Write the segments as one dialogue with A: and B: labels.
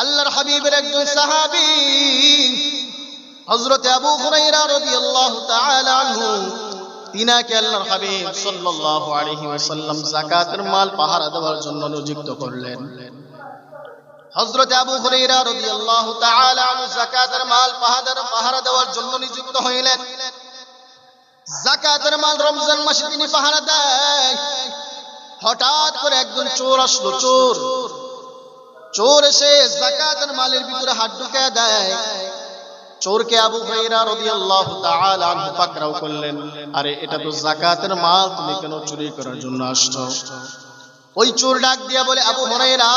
A: আল্লাহর হাবিবের একজন সাহাবী, হযরত আবু হুরায়রা রাদিয়াল্লাহু তাআলা আনহু, তিনাকে আল্লাহর হাবিব সাল্লাল্লাহু আলাইহি ওয়াসাল্লাম যাকাতের মাল, পাহারা দেওয়ার জন্য নিযুক্ত করলেন। হযরত আবু হুরায়রা রাদিয়াল্লাহু তাআলা আনহু যাকাতের মাল, পাহারা দেওয়ার জন্য নিযুক্ত হইলেন। যাকাতের মাল রমজান মাসে তিনি পাহারা দেয় হঠাৎ করে একজন চোর আসলো, চোর। চোর এসে যাকাতের মালের ভিতরে হাত ঢুকে দেয়। চোরকে আবু হুরায়রা রাদিয়াল্লাহু তাআলা আনহু পাকড়াও করলেন। আরে, এটা তো যাকাতের মাল, তুমি কেন চুরি করার জন্য আসছো? ওই চোর ডাক দিয়া বলে, আবু হুরায়রা,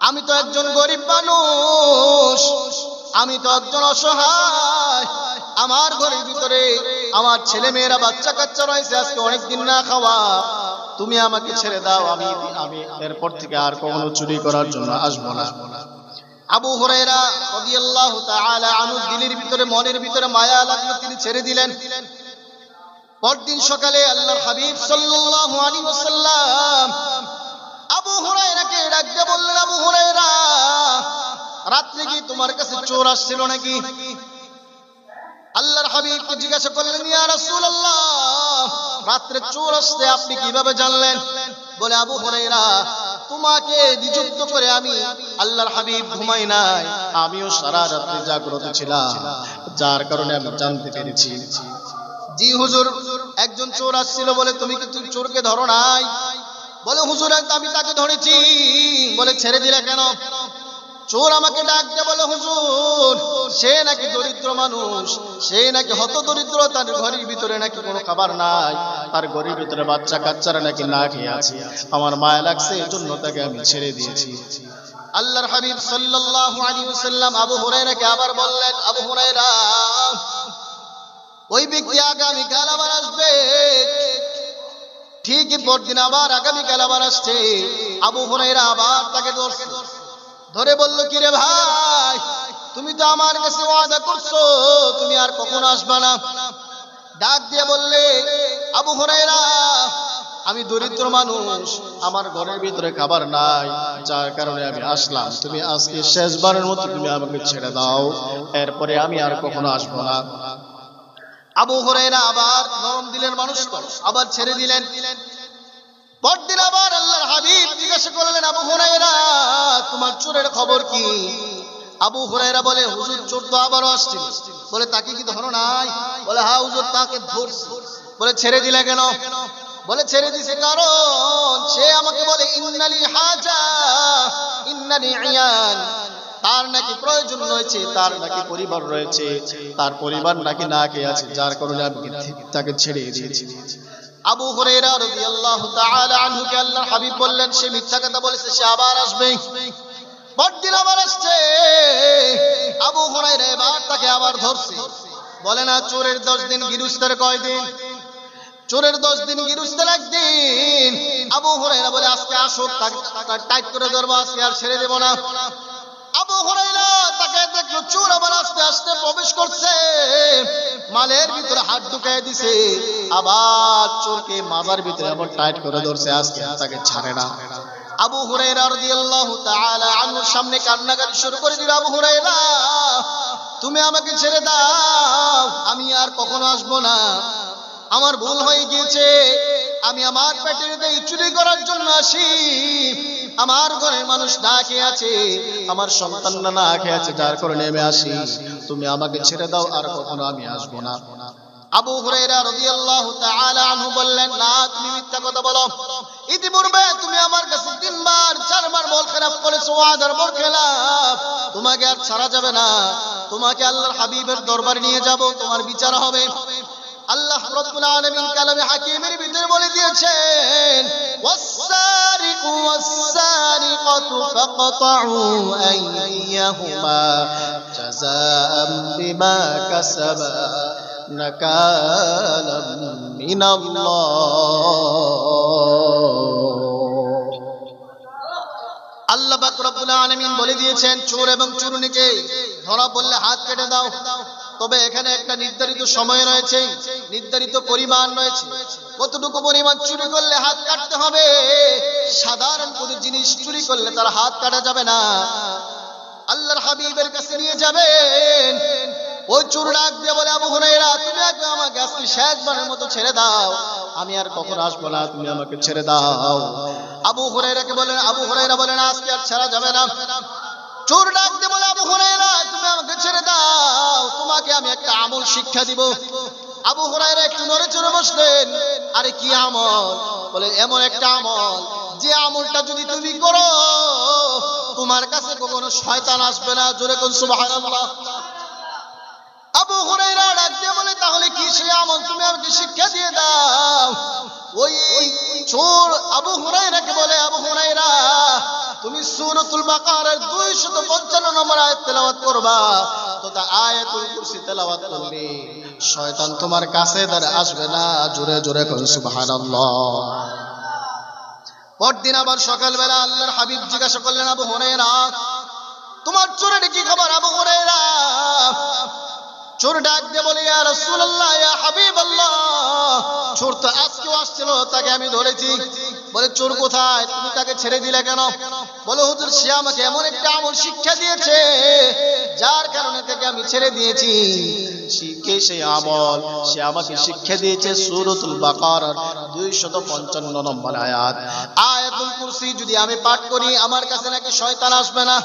A: আমি তো একজন গরিব মানুষ, আমি তো একজন অসহায়। আমার ঘরের ভিতরে আমার ছেলে মেয়েরা বাচ্চা কাচ্চা রয়েছে, আজকে অনেক দিন না খাওয়া। তুমি আমাকে ছেড়ে দাও, আমি আমি এরপর থেকে আর কখনো চুরি করার জন্য আসব না। আবু হুরায়রা রাদিয়াল্লাহু তাআলা আনহু দিলের ভিতরে, মনের ভিতরে মায়া লাগল, তিনি ছেড়ে দিলেন। পরদিন সকালে আল্লাহর হাবিব সাল্লাল্লাহু আলাইহি ওয়াসাল্লাম আবু হুরায়রাকে ডাক দিয়ে বললেন, আবু হুরায়রা, রাত্রে কি তোমার কাছে চোর আসছিল নাকি? আল্লাহর হাবিবকে জিজ্ঞাসা করলেন, ইয়া রাসূলুল্লাহ রাত্রে চোর আসতে আপনি কীভাবে জানলেন? বলে আবু হুরায়রা, তোমাকে নিযুক্ত করে আমি আল্লাহর হাবিব ঘুমাই নাই, আমিও সারা রাত্রে জাগ্রত ছিলাম, যার কারণে আমি জানতে পেরেছি। জি হুজুর, একজন চোর আসছিল বলে, তুমি কি তুমি চোরকে ধরো নাই? বলে, হুজুর, আমি তাকে ধরেছি। বলে, ছেড়ে দিলে কেন? চোর আমাকে ডাক দিয়ে বলে, হুজুর, সে নাকি দরিদ্র মানুষ, সে নাকি হত দরিদ্র তার ঘরের ভিতরে নাকি কোনো খাবার নাই তার ঘরের ভিতরে বাচ্চা কাচ্চারা নাকি না খেয়ে আছে, আমার মায়া লাগছে, এই জন্য তাকে আমি ছেড়ে দিয়েছি। আল্লাহর হাবিব সাল্লাল্লাহু আলাইহি ওয়াসাল্লাম আবু হুরায়রাকে আবার বললেন, আবু হুরায়রা, ওই ব্যক্তি আগামী কাল আবার আসবে। ঠিকই পরদিন আবার আগামী কাল আবার আসছে। আবু হুরায়রা আবার তাকে ধরছে। ধরে বলল কি রে ভাই, তুমি তো আমার কাছে ওয়াদা করছ, তুমি আর কখনো আসবা না। ডাক দিয়ে বললে, আবু হুরায়রা, আমি দরিদ্র মানুষ, আমার ঘরের ভিতরে খাবার নাই, যার কারণে আমি আসলাম। তুমি আজকে শেষবারের মতো তুমি আমাকে ছেড়ে দাও, এরপরে আমি আর কখনো আসব না। আবু হুরায়রা আবার নরম দিলেন মানুষ আবার ছেড়ে দিলেন। পরদিন আবার আল্লাহর হাবিব, জিজ্ঞাসা করলেন, আবু হুরায়রা, তোমার চোরের খবর কি? আবু হুরায়রা বলে, হুজুর, চোর তো আবারও আসছিল। বলে, তাকে কি ধরো নাই? বলে হ্যাঁ হুজুর, তাকে ধরছি। বলে, ছেড়ে দিলে কেন? বলে, ছেড়ে দিছে কারণ, সে আমাকে বলে, ইন্নালি হাজা ইন্নালি ইয়ান। তার নাকি প্রয়োজন রয়েছে, তার নাকি পরিবার রয়েছে, তার পরিবার নাকি না কে আছে, যার কারণে আমি তাকে ছেড়ে দিয়েছি। আবু হুরায়রা রাদিয়াল্লাহু তাআলা আনহুকে আল্লাহর হাবিব বললেন, সে মিথ্যা কথা বলেছে, সে আবার আসবে। পরদিন আবার আসছে। আবু হুরায়রা এবার তাকে আবার ধরছে। বলে না, চোরের দশ দিন গিরুস্তের কয় দিন চোরের দশ দিন গিরুস্তের একদিন। আবু হুরায়রা বলে, আজকে আসো টাইট করে ধরবো, আজকে আর ছেড়ে দেবো না। আবু হুরায়রা তাকে দেখল, চোর আবার আস্তে আস্তে প্রবেশ করছে। মালের ভিতরে হাত ঢুকাই দিছে। আবার চোরকে মাজার ভিতরে আবার টাইট করে ধরছে, আজকে তাকে ছাড়ে না। আবু হুরাইরা রাদিয়াল্লাহু তাআলা আনহুর সামনে কান্নাকাটি শুরু করে দিল, আবু হুরাইরা তুমি আমাকে ছেড়ে দাও, আমি আর কখনো আসব না। আমার ভুল হয়ে গিয়েছে আমি আমার পেটের দেই চুরি করার জন্য আসি। আমার ঘরের মানুষ না খেয়ে আছে, আমার সন্তানরা না খেয়ে আছে, যার কারণে আমি আসি। তুমি আমাকে ছেড়ে দাও, আর কখনো আমি আসব না। আবু হুরায়রা রাদিয়াল্লাহু তাআলা আনহু বললেন, না, তুমি মিথ্যা কথা বলো। ইতিপূর্বে তুমি আমার কাছে তিনবার, চারবার বল খেলাপ করেছ ওয়াদার বল খেলাপ তোমাকে আর ছাড়া যাবে না। তোমাকে আল্লাহর হাবিবের দরবারে নিয়ে যাব, তোমার বিচার হবে। আল্লাহ রাব্বুল আলামিন কালামে হাকিমের ভিতরে বলে দিয়েছেন ওয়াসারিকু ওয়াসারিকাতু ফাকতাউ আইয়াহুমা জাযাআম বিমা কাসাবা নাকালাম মিনাল্লাহ. আল্লাহ পাক রব্বুল আলামিন বলে দিয়েছেন, চোর এবং চুরুনিকে ধরা বললে হাত কেটে দাও। তবে এখানে একটা নির্ধারিত সময় রয়েছে, নির্ধারিত পরিমাণ রয়েছে। কতটুকু পরিমাণ চুরি করলে হাত কাটতে হবে? সাধারণ কোনো জিনিস চুরি করলে তার হাত কাটা যাবে না। আল্লাহর হাবিবের কাছে নিয়ে যাবেন। ওই চোর ডাক বলে, আবু হুরাইরা তুমি আগে আমাকে আজকে শেষবারের মতো ছেড়ে দাও। আমি আর কখন আসব না, তুমি আমাকে ছেড়ে দাও। আবু হুরাইরাকে বলেন, আবু হুরাইরা বলেন, আজকে আর ছাড়া যাবে না। চোর ডাক দিয়ে বলে, আবু হুরাইরা তুমি আমাকে ছেড়ে দাও। তোমাকে আমি একটা আমল শিক্ষা দিব। আবু হুরাইরা একটু নড়ে চড়ে বসলেন, আরে কি আমল? বলে, এমন একটা আমল, যে আমলটা যদি তুমি করো, তোমার কাছে কখনো শয়তান আসবে না। জোরে কোন সুবহানাল্লাহ। আবু হুরাইরা ডাক দিয়ে বলে, তাহলে কি সে আমল তুমি আমাকে শিক্ষা দিয়ে দাও? ওই চোর আবু হুরাইরাকে বলে, আবু তুমি সূরাতুল বাকারার 255 নম্বর আয়াত তেলাওয়াত করবা। আয়াতুল কুরসি তেলাওয়াত শয়তান তোমার কাছে আসবে না। জোরে জোরে সুবহানাল্লাহ। পরদিন আবার সকালবেলা আল্লাহর হাবিব জিজ্ঞাসা করলেন, আবু হুরাইরা তোমার চোরের কি খবর, আবু হুরাইরা চোর ডাক দিয়ে বলে, ইয়া রাসূলুল্লাহ, ইয়া হাবিবাল্লাহ। চোর তো আজকেও আসছিল, তাকে আমি ধরেছি। বলে, চোর কোথায়? তুমি তাকে ছেড়ে দিলে কেন? বলে, হুজুর, সে আমাকে এমন একটা আমল শিক্ষা দিয়েছে, যার কারণে তাকে আমি ছেড়ে দিয়েছি। শিখে সেই আমল? সে আমাকে শিক্ষা দিয়েছে সূরাতুল বাকারার 255 নম্বর আয়াত। আয়াতুল কুরসি যদি আমি পাঠ করি, আমার কাছে নাকি শয়তান আসবে না।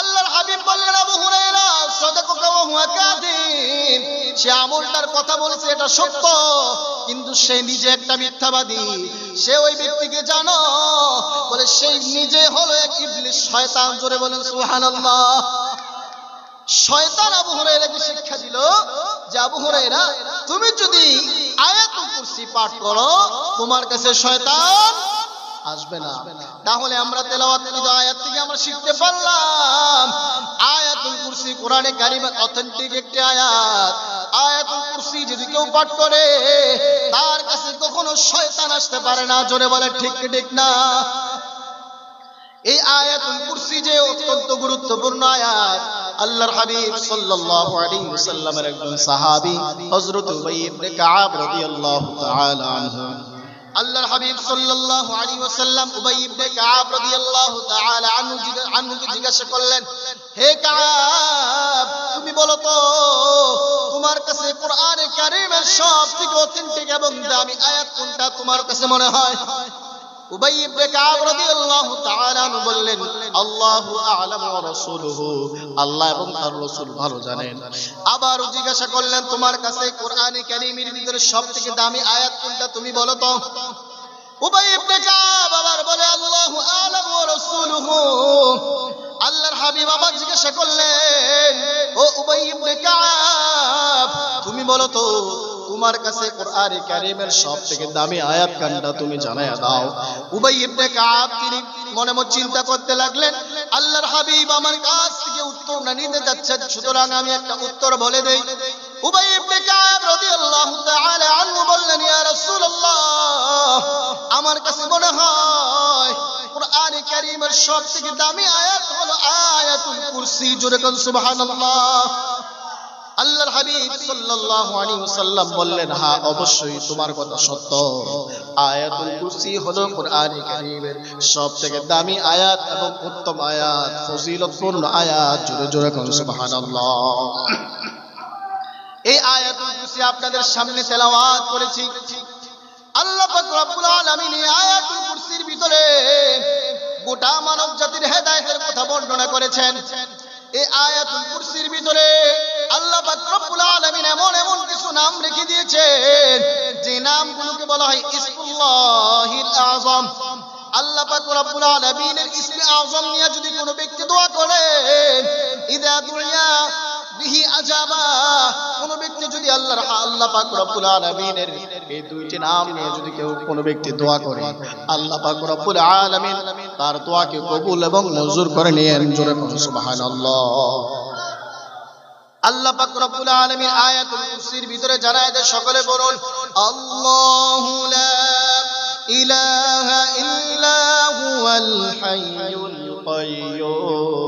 A: আল্লাহর হাবিব বললেন, আবু হুরায়রা সে কথা বলেছে, এটা সত্য। কিন্তু সে নিজে একটা মিথ্যাবাদী। সে ওই ব্যক্তিকে জানো, বলে সেই নিজে হলো এক ইবলিস শয়তান। জোরে বলেন, সুবহানাল্লাহ। শয়তান আবু শিক্ষা দিল যে, আবু হুরায়রা, তুমি যদি আয়াতুল কুরসি পাঠ করো, তোমার কাছে শয়তান আসবে না। তাহলে আমরা তেলাওয়াত করি আয়াত থেকে আমরা শিখতে পারলাম? আয়াতুল কুরসি কোরআনে কারিমের অথেন্টিক একটি আয়াত। আয়াতুল কুরসি যদি কেউ পাঠ করে, তার কাছে কখনো শয়তান আসতে পারে না। জোরে বলে, ঠিক ঠিক না? এই আয়াতুল কুরসি যে অত্যন্ত গুরুত্বপূর্ণ আয়াত, আল্লাহর হাবিব সাল্লাল্লাহু আলাইহি ওয়াসাল্লামের একজন সাহাবী, হযরত উবাই ইবনে কাআব রাদিয়াল্লাহু তাআলা আনহু। আল্লাহর হাবিব সাল্লাল্লাহু আলাইহি ওয়াসাল্লাম উবাই ইবনে কাব রাদিয়াল্লাহু তাআলা আনহু আনহুকে জিজ্ঞাসা করলেন, হে কাব, তুমি বলো তো, তোমার কাছে কোরআনে কারীমের সবথেকে অথেন্টিক এবং দামি আয়াত কোনটা? তোমার কাছে মনে হয়? উবাই ইবনে কাব রাদিয়াল্লাহু তাআলা বললেন, আল্লাহু আ'লামু আল্লাহ এবং আবার জিজ্ঞাসা করলেন, তোমার কাছে কোরআনে কারীমের ভিতরে সবথেকে দামি আয়াত কোনটা তুমি বলো তো? উবাই ইবনে বলে, আল্লাহু আ'লামু ওয়া রাসূলুহু। আল্লাহর হাবিব আবার জিজ্ঞাসা করলেন, ও উবাই ইবনে তুমি বলো তো তোমার কাছে কোরআনে কারীমের সবথেকে দামি আয়াত কানটা তুমি জানায়া দাও। উবাই ইবনে কাব, তিনি মনে মনে চিন্তা করতে লাগলেন, আল্লাহর হাবিব আমার কাছ থেকে উত্তর না নিতে যাচ্ছেন, সুতরাং আমি একটা উত্তর বলে দেই। উবাই ইবনে কাব রাদিয়াল্লাহু তাআলা আনহু বললেন, ইয়া রাসূলুল্লাহ, আমার কাছে মনে হয় কোরআনে কারীমের সবথেকে দামি আয়াত হলো আয়াতুল কুরসি। জোরে সুবহানাল্লাহ। হ্যাঁ আয়াত আপনাদের সামনে তেলাওয়াত করেছি। আল্লাহ ভিতরে গোটা মানব জাতির হেদায়েতের কথা বর্ণনা করেছেন। এই আয়াতুল কুরসির ভিতরে আল্লাহ পাক রব্বুল আলামিন এমন এমন কিছু নাম রেখে দিয়েছেন, যে নামগুলোকে বলা হয় ইসমুল্লাহিল আযম। আল্লাহ পাক রব্বুল আলামিনের ইসমে আযম নিয়ে যদি কোনো ব্যক্তি দোয়া করে ইদা দুনিয়া বিহি আজাবা যদি আল্লাহর আল্লাহ পাক রব্বুল আলামিনের এই দুইটি নাম নিয়ে যদি কেউ কোন ব্যক্তি দোয়া করে, আল্লাহ পাক রব্বুল আলামিন তার দোয়াকে কবুল এবং মঞ্জুর করে নিয়েন। জোরে সুবহানাল্লাহ। আল্লাহ পাক রব্বুল আলামিন আয়াতুল কুরসির ভিতরে জানায় দেয়, সকলে বলুন, আল্লাহু লা ইলাহা ইল্লা হুয়াল হাইয়ুল কাইয়্যুম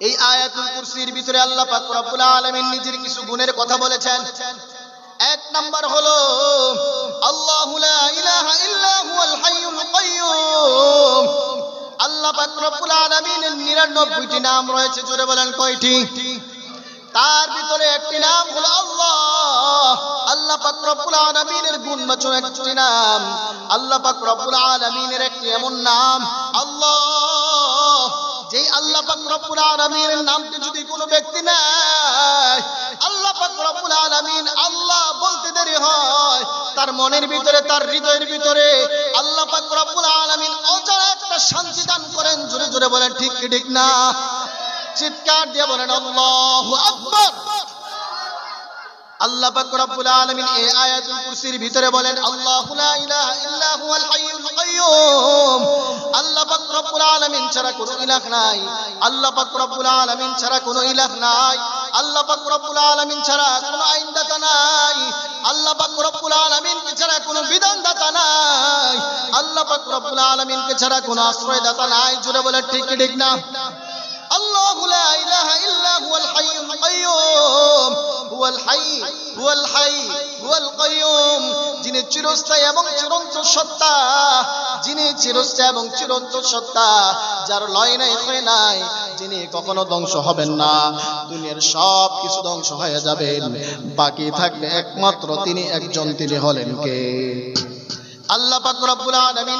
A: এই আয়াতুল কুরসির ভিতরে আল্লাহ পাক রব্বুল আলামিন নিজের কিছু গুণের কথা বলেছেন। এক নাম্বার হলো, আল্লাহু লা ইলাহা ইল্লা হুয়াল হাইয়ুল কাইয়্যুম আল্লাহ পাক রব্বুল আলামিনের 99টি নাম রয়েছে, জোরে বলেন কয়টি? তার ভিতরে একটি নাম হলো আল্লাহ। আল্লাহ পাক রব্বুল আলামিনের গুণবাচক একটি নাম। আল্লাহ পাক রব্বুল আলামিনের একটি এমন নাম, আল্লাহ। যেই আল্লাহ পাক আলামিনের নামটি যদি কোনো ব্যক্তি নেয়, আল্লাহ পাক আলামিন আল্লাহ বলতে দেরি হয়। তার মনের ভিতরে, তার হৃদয়ের ভিতরে আল্লাহ পাক রব্বুল আলামিন অজানা একটা শান্তি দান করেন, জোরে জোরে বলেন, ঠিক ঠিক না? চিৎকার দিয়ে বলেন, আল্লাহু আকবার! আল্লাহ পাক রব্বুল আলামিন এই আয়াতুল কুরসির ভিতরে বলেন, আল্লাহু লা ইলাহা ইল্লা হুয়াল হাইয়ুল কাইয়ুম। আল্লাহ পাক আলামিন ছাড়া কোনো ইলাহ নাই। আল্লাহ পাক রব্বুল আলামিন ছাড়া কোনো ইলাহ নাই। আল্লাহ পাক রব্বুল আলামিন ছাড়া কোনো আইনদাতা নাই। আল্লাহ পাক রব্বুল আলামিন ছাড়া কোনো বিধানদাতা নাই। আল্লাহ পাক রব্বুল আলামিন ছাড়া কোনো আশ্রয়দাতা নাই। জুড়ে বলে, ঠিক ঠিক না? আল্লাহু লা ইলাহা ইল্লা হুয়াল হাইয়ুল কাইয়ুম। যিনি চিরস্থায়ী এবং সত্তা, যিনি চিরস্থায়ী এবং সত্তা, যার লয় নাই হয় নাই যিনি কখনো ধ্বংস হবেন না। দুনিয়ার সব কিছু ধ্বংস হয়ে বাকি থাকবে একমাত্র তিনি একজন, তিনি হলেন কে? আল্লাহ পাক রব্বুল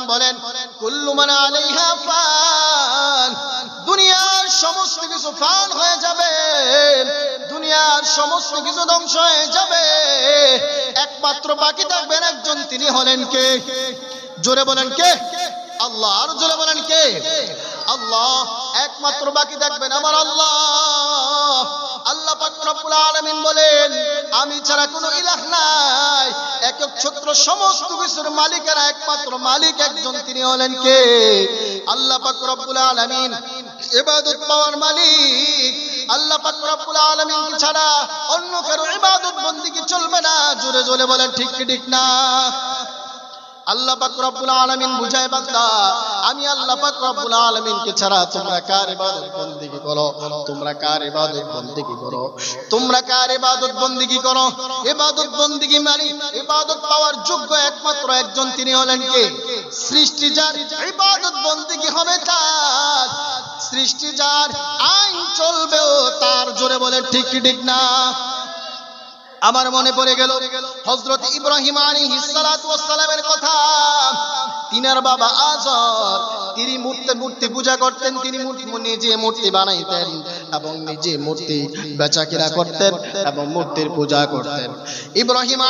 A: বলেন, কুল্লু ফান। দুনিয়ার সমস্ত কিছু ফান হয়ে যাবে। দুনিয়ার সমস্ত কিছু ধ্বংস হয়ে যাবে। একমাত্র বাকি থাকবেন একজন, তিনি হলেন কে? জোরে বলেন কে? আল্লাহ, আর জোরে বলেন কে? আল্লাহ, একমাত্র বাকি থাকবেন আমার আল্লাহ। আল্লাহ পাক বলেন, আমি ছাড়া কোনো ইলাহ নাই। একক ছত্র সমস্ত কিছুর মালিকেরা একমাত্র মালিক একজন, তিনি হলেন কে? আল্লাহ পাক রব্বুল আলামিন ইবাদত পাওয়ার মালিক। আল্লাহ পাক রব্বুল আলামিন ছাড়া অন্য কারও ইবাদত বন্দেগী চলবে না। জোরে জোরে বলেন, ঠিক কি ঠিক না? আল্লাহ পাক রব্বুল আলামিন বুঝায়, বান্দা, আমি আল্লাহ পাক রব্বুল আলামিনকে ছাড়া তোমরা কার ইবাদত বন্দেগী করো? তোমরা কার ইবাদত বন্দেগী করো? তোমরা কার ইবাদত বন্দেগী করো? ইবাদত বন্দেগী মানে ইবাদত পাওয়ার যোগ্য একমাত্র একজন তিনি হলেন কে? সৃষ্টি যার ইবাদত বন্দেগী হবে তার। সৃষ্টি যার আইন চলবেও তার জোরে বলে ঠিক ঠিক না। আমার মনে পড়ে গেল হজরত ইব্রাহিম আলী সালাতু ওয়াস সালামের কথা। তিনার বাবা আজর তিনি মূর্তি মূর্তি পূজা করতেন, তিনি নিজে মূর্তি বানাইতেন এবং নিজে মূর্তি বেচাকেনা করতেন এবং মূর্তির পূজা করতেন। ইব্রাহিম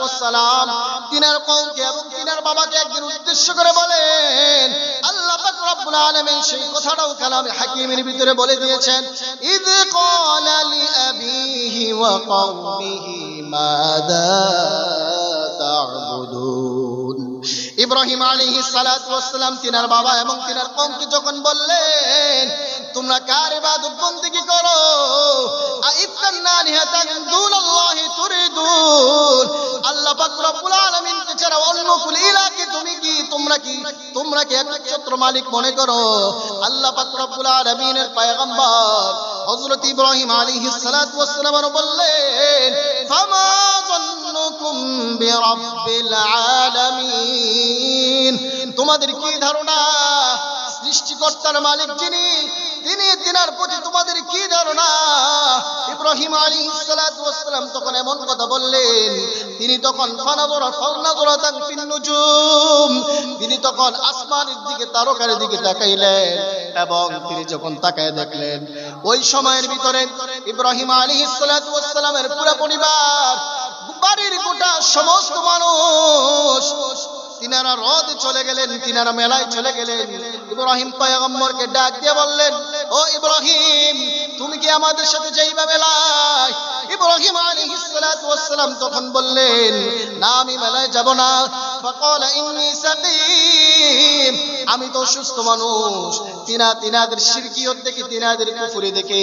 A: ওয়াস সালাম তিনার কওমকে এবং তিনার বাবাকে একদিন উদ্দেশ্য করে বলেন, আল্লাহ রব্বুল আলামিন সেই কথাটাও কালামে হাকিমের ভিতরে বলে দিয়েছেন, ইদ ক্বালা লি আবিহি ওয়া কওমিহি মাযা তা'বুদুন। ইব্রাহিম সালাতু সালাম তিনার বাবা এবং তিনার কওমকে যখন বললেন, তোমরা কার ইবাদত করো? ছাড়া তুমি কি, তোমরা কি তোমরা কি মালিক মনে করো? বললেন ফামা ظنكم برب العالمين। তোমাদের কি ধারণা? সৃষ্টিকর্তার মালিক যিনি তিনি তিনার প্রতি তোমাদের কি ধারণা? ইব্রাহিম আলী সালাম তখন এমন কথা বললেন, তিনি তখন তিনি তখন আসমানের দিকে, তারকার দিকে তাকাইলেন এবং তিনি যখন তাকায় দেখলেন, ওই সময়ের ভিতরে ইব্রাহিম আলী সালামের পুরো পরিবার, বাড়ির গোটা সমস্ত মানুষ তিনারা হ্রদ চলে গেলেন তিনারা মেলায় চলে গেলেন। ইব্রাহিম পায়গম্বরকে ডাক দিয়ে বললেন ও ইব্রাহিম, তুমি কি আমাদের সাথে যাইবা মেলায় ইব্রাহিম সালাতু ওয়াসসালাম তখন বললেন, না, আমি মেলায় যাব না। ফাকালা আমি তো অসুস্থ মানুষ। তিনা, তিনাদের শিরকিয়ত দেখে, তিনাদের কুফরি দেখে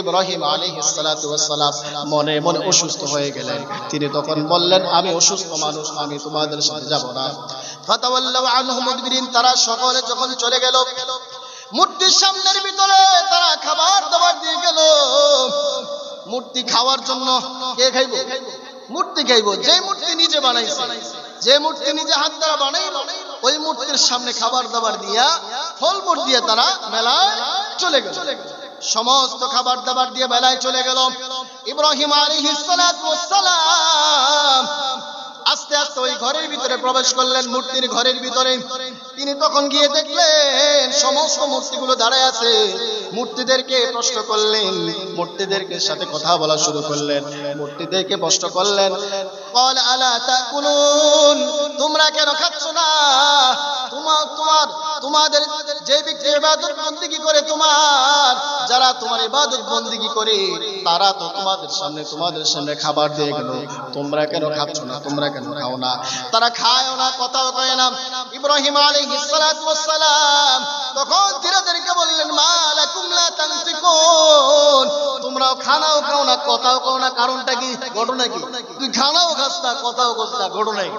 A: ইব্রাহিম সালাতু ওয়াসসালাম মনে মনে অসুস্থ হয়ে গেলেন। তিনি তখন বললেন, আমি অসুস্থ মানুষ, আমি তোমাদের সাথে যাব না। ফাতাওয়াল্লাউ আনহু মুদবিরিন তারা সকলে যখন চলে গেল মূর্তির সামনের ভিতরে তারা খাবার দাবার দিয়ে গেল। মূর্তি খাওয়ার জন্য কে খাইব? মূর্তি খাইব। যে মূর্তি নিজে বানাইছে, যে মূর্তি নিজে হাত দ্বারা বানাইল, ওই মূর্তির সামনে খাবার দাবার দিয়া, ফল মূল দিয়ে তারা মেলায় চলে গেল। সমস্ত খাবার দাবার দিয়ে মেলায় চলে গেল। ইব্রাহিম আলাইহিস সালাতু ওয়াস সালাম আস্তে আস্তে ওই ঘরের ভিতরে প্রবেশ করলেন, মূর্তির ঘরের ভিতরে। তিনি তখন গিয়ে দেখলেন, সমস্ত মূর্তিগুলো দাঁড়ায় আছে। মূর্তিদেরকে প্রশ্ন করলেন, মূর্তিদেরকে সাথে কথা বলা শুরু করলেন। মূর্তিদেরকে প্রশ্ন করলেন, কল আলা তাকুলুন? তোমরা কেন খাচ্ছ না? তোমার তোমার, তোমাদের যে ব্যক্তি ইবাদত বন্দিগি করে তোমার, যারা তোমার ইবাদত বন্দিগি করে, তারা তো তোমাদের সামনে তোমাদের সামনে খাবার দিয়ে গেল। তোমরা কেন খাচ্ছ না? তোমরা কেন খাও না? তারা খায়ও না, কথাও কয় না। ইব্রাহিম আলাইহিস সালাতু ওয়াস সালাম তখন তিনাদেরকে বললেন, মা লাকুম লা তানতিকুন। তোমরাও খানাও খাও না, কথাও খাও না। কারণটা কি? ঘটনা কি? তুই খানাও খাস না, কথাও খাস না, ঘটনা কি?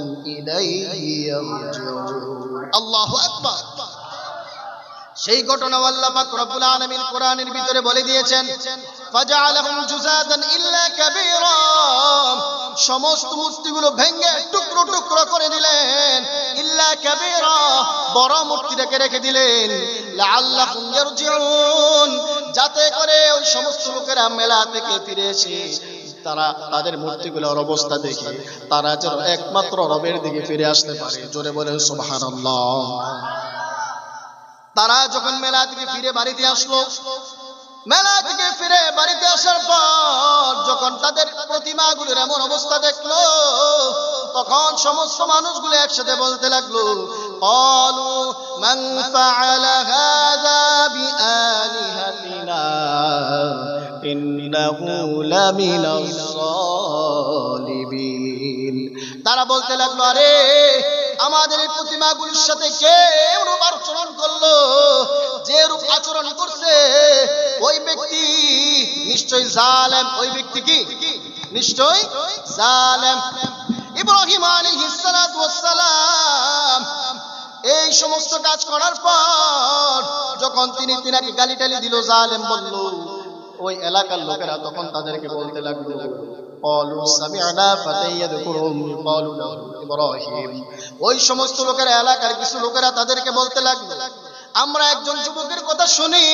A: সেই ঘটনা আল্লাহ পাক রব্বুল আলামিন কোরআনের ভিতরে বলে দিয়েছেন জুজাদান ইল্লা কাবীরা। সমস্ত মূর্তিগুলো ভেঙে টুকরো টুকরো করে দিলেন, ইল্লা কাবীরা। বড় মূর্তিটাকে রেখে দিলেন, লাআল্লাহুম ইয়ারজিউন। যাতে করে ওই সমস্ত লোকেরা মেলা থেকে ফিরে এসে তারা তাদের মূর্তিগুলোর অবস্থা দেখে তারা যেন একমাত্র রবের দিকে ফিরে আসতে পারে জোরে বলে সুবহানাল্লাহ তারা যখন মেলা থেকে ফিরে বাড়িতে আসলো মেলা থেকে ফিরে বাড়িতে আসার পর যখন তাদের প্রতিমাগুলোর এমন অবস্থা দেখলো তখন সমস্ত মানুষগুলো একসাথে বলতে লাগলো قالوا من فعل هذا بآلهتنا إنه لمن الظالمين তারা বলতে লাগল, আরে, আমাদের এই প্রতিমাগুলির সাথে কে এরূপ আচরণ করল? যে রূপ আচরণ করছে, ওই ব্যক্তি নিশ্চয় জালেম, ওই ব্যক্তি কি? নিশ্চয় জালেম। ইব্রাহিম আলাইহিস সালাতু ওয়াস সালাম এই সমস্ত কাজ করার পর যখন তিনি তিনাকে গালি টালি দিল, জালেম বলল ওই এলাকার লোকেরা তখন তাদেরকে বলতে লাগল ওই সমস্ত লোকেরা, এলাকার কিছু লোকেরা তাদেরকে বলতে লাগল, আমরা একজন যুবকের কথা শুনি।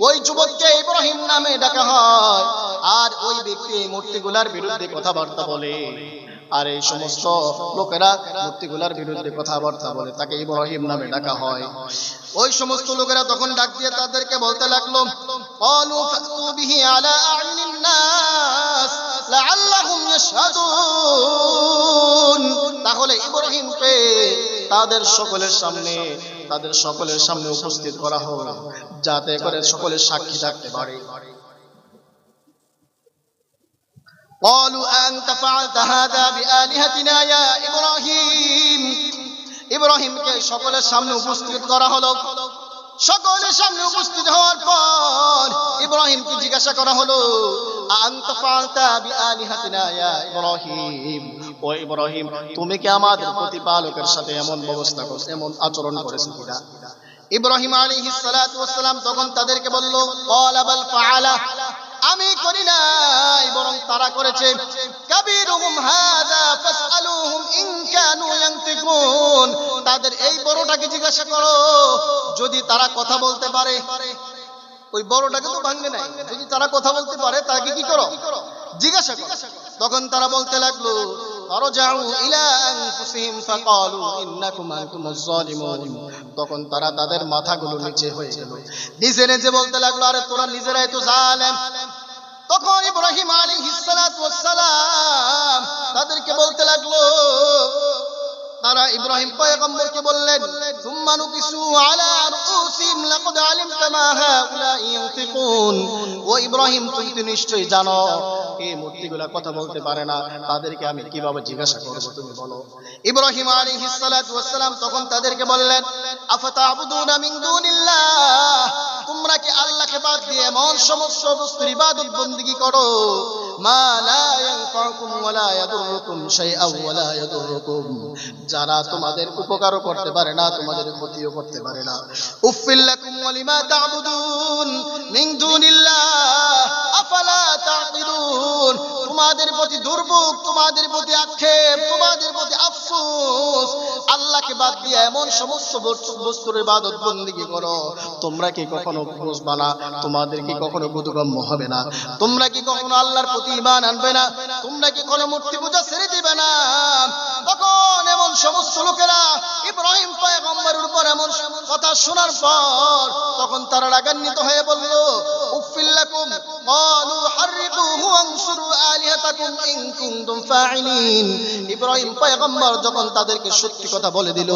A: ওই যুবককে ইব্রাহিম নামে ডাকা হয়। আর ওই ব্যক্তি এই মূর্তিগুলার বিরুদ্ধে কথাবার্তা বলে। আর এই সমস্ত লোকেরা মূর্তিগুলার বিরুদ্ধে কথাবার্তা বলে, তাকে ইব্রাহিম নামে ডাকা হয়। ওই সমস্ত লোকেরা তখন ডাক দিয়ে তাদেরকে বলতে লাগল তাহলে ইব্রাহিমকে তাদের সকলের সামনে, তাদের সকলের সামনে উপস্থিত করা হবে যাতে করে সকলের সাক্ষী থাকতে পারে। قالوا أنت فعلت هذا بآلهتنا يا إبراهيم ইব্রাহিমকে সকলের সামনে উপস্থিত করা হলো সকলের সামনে উপস্থিত হওয়ার পর ইব্রাহিম ইব্রাহিমকে জিজ্ঞাসা করা হলো আনতা ফাআলতা বিআলিহাতিনা ইয়া ইব্রাহিম ও ইব্রাহিম তুমি কি আমাদের প্রতিপালকের সাথে এমন ব্যবস্থা করছো এমন আচরণ করেছো কিনা ইব্রাহিম আলাইহিস সালাতু ওয়াসসালাম তখন তাদেরকে বলল ক্বালা বাল ফাআলা আমি করি নাই, বরং তারা করেছে। তাদের এই বড়টাকে জিজ্ঞাসা করো, যদি তারা কথা বলতে পারে। ওই বড়টাকে তো ভাঙবে নাই। যদি তারা কথা বলতে পারে, তাকে কি করো? জিজ্ঞাসা করো। তখন তারা বলতে লাগল, ফারজাউ ইলা আনফুসিহিম ফাকালু ইন্নাকুম আনতুমুজ জালিমুন তখন তারা তাদের মাথাগুলো নিচে হয়ে গেল। নিচে নিচে বলতে লাগল, আরে তোরা নিজেরাই তো জালেম। তখন ইব্রাহিম আলী সালাম তাদেরকে বলতে লাগল, তারা ইব্রাহিম পয়গম্বরকে বললেন, সুম্মা কিছু আলা ইব্রাহিম, তুমি তো নিশ্চয়ই জানো, এই মূর্তিগুলা কথা বলতে পারে না। তাদেরকে আমি কীভাবে জিজ্ঞাসা করব তুমি বলো। ইব্রাহিম সালাতু ওয়াস তখন তাদেরকে বললেন, আফতাবুদুনা মিন দুনিল্লাহ? তোমরা কি আল্লাহকে বাদ দিয়ে এমন সমস্ত বস্তুর ইবাদত বন্দী করো? যারা তোমাদের উপকারও করতে পারে না, তোমাদের ক্ষতিও করতে পারে না। উফিল লাকুম ওয়া তোমাদের প্রতি দুর্ভোগ, তোমাদের প্রতি আক্ষেপ, তোমাদের প্রতি আফসোস। আল্লাহকে বাদ দিয়ে এমন সমস্ত বস্তুর ইবাদত বন্দেগী করো? তোমরা কি কখনো বুঝবা না? তোমাদের কি কখনো বোধগম্য হবে না? তোমরা কি কখনো আল্লাহর প্রতি ঈমান আনবে না? তোমরা কি কোনো মূর্তি পূজা ছেড়ে দিবে না? তখন এমন সমস্ত লোকেরা ইব্রাহিম পয়গম্বরের উপর এমন কথা শোনার পর তখন তারা রাগান্বিত হয়ে বলল উফিল্লাকুম ক্বালু হাররিকুহু ওয়ানসুরু আলিহাতাকুম ইন কুনতুম ফাইলিন ইব্রাহিম পয়গম্বর যখন তাদেরকে সত্যি কথা বলে দিল,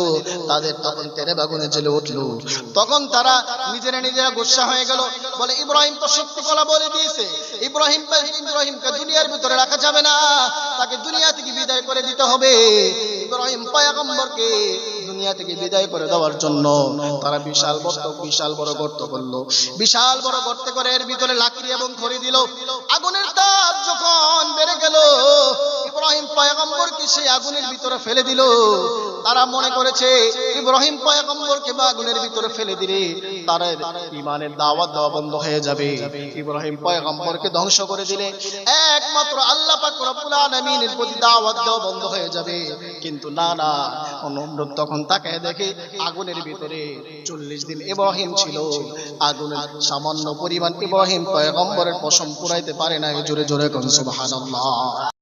A: তাদের তখন তেরে বাগুনে জ্বলে উঠল। তখন তারা নিজেরা নিজেরা গুসা হয়ে গেল। বলে, ইব্রাহিম তো সত্যি কথা বলে দিয়েছে। ইব্রাহিম ইব্রাহিমকে দুনিয়ার ভিতরে রাখা যাবে না। তাকে দুনিয়া থেকে বিদায় করে দিতে হবে। ইব্রাহিম পয়গম্বরকে দুনিয়া থেকে বিদায় করে দেওয়ার জন্য তারা বিশাল গর্ত বিশাল বড় গর্ত করল। বিশাল বড় গর্ত করে এর ভিতরে লাকড়ি এবং খড়ি দিল। আগুনের তাপ যখন বেড়ে গেল, ইব্রাহিম পয়গম্বরকে সেই আগুনের ভিতরে ফেলে দিল। তারা মনে করেছে, ইব্রাহিম পয়গম্বরকে বা আগুনের ভিতরে ফেলে দিলে তারা ইমানের দাওয়াত দেওয়া বন্ধ হয়ে যাবে। ইব্রাহিম পয়গম্বরকে ধ্বংস করে দিলে। একমাত্র আল্লাহ পাক রব্বুল আলামিনের প্রতি দাওয়াত দেওয়া বন্ধ হয়ে যাবে। কিন্তু না না নমরুদ তখন তাকে দেখে আগুনের ভিতরে চল্লিশ দিন এবহিম ছিল। আগুনের সামান্য পরিমাণ ইব্রাহিম পয়গম্বরের পশম পুরাইতে পারে না জোরে জোরে কোন, সুবহানাল্লাহ।